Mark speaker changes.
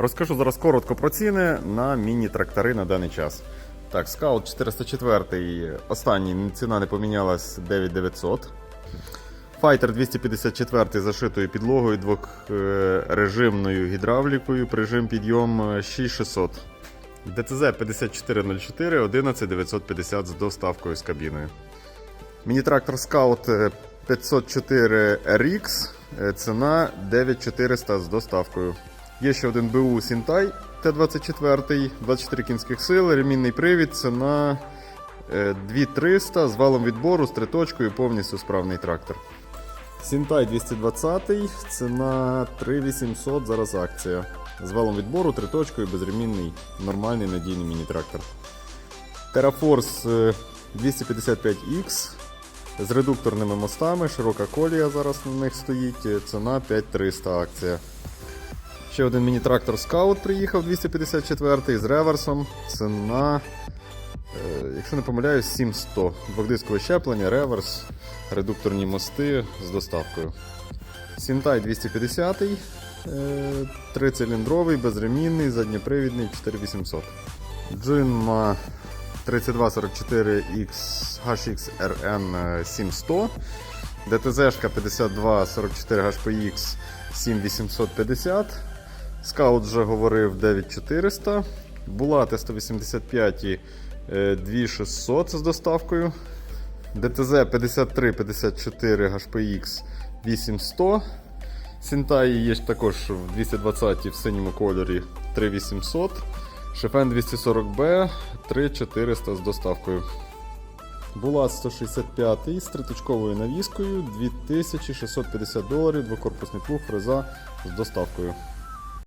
Speaker 1: Розкажу зараз коротко про ціни на міні-трактори на даний час. Так, Scout 404, останній ціна не помінялась 9900. Fighter 254 зашитою підлогою двохрежимною гідравлікою, прижим підйом е, 6600. ДТЗ 5404 11950 з доставкою з кабіною. Міні-трактор Scout 504 RX, ціна 9400 з доставкою. Є ще один БУ Сінтай Т-24, 24 кінських сил, ремінний привід, ціна е, 2300 з валом відбору, з триточкою, повністю справний трактор. Сінтай 220, ціна 3800, зараз акція. З валом відбору, триточкою, безремінний, нормальний надійний міні-трактор. Е, 255X з редукторними мостами, широка колія зараз на них стоїть, е, ціна 5300 акція. Ще один міні-трактор Scout приїхав 254 з реверсом. Ціна, е, якщо не помиляюсь, 7100. Двохдискове щеплення, реверс, редукторні мости з доставкою. Сінтай 250, е, трициліндровий, безремінний, задньопривідний 4800. Джинма 3244X HXRN 7100. ДТЗ 5244 HPX 7850. Скаут вже говорив 9400. Булати 185 е, 2600 з доставкою. ДТЗ 5354 HPX 8100. Сінтаї є також в 220 в синьому кольорі 3800. Шефен 240B 3400 з доставкою. Булат 165 з триточковою навіскою 2650 доларів, двокорпусний плуг, фреза з доставкою.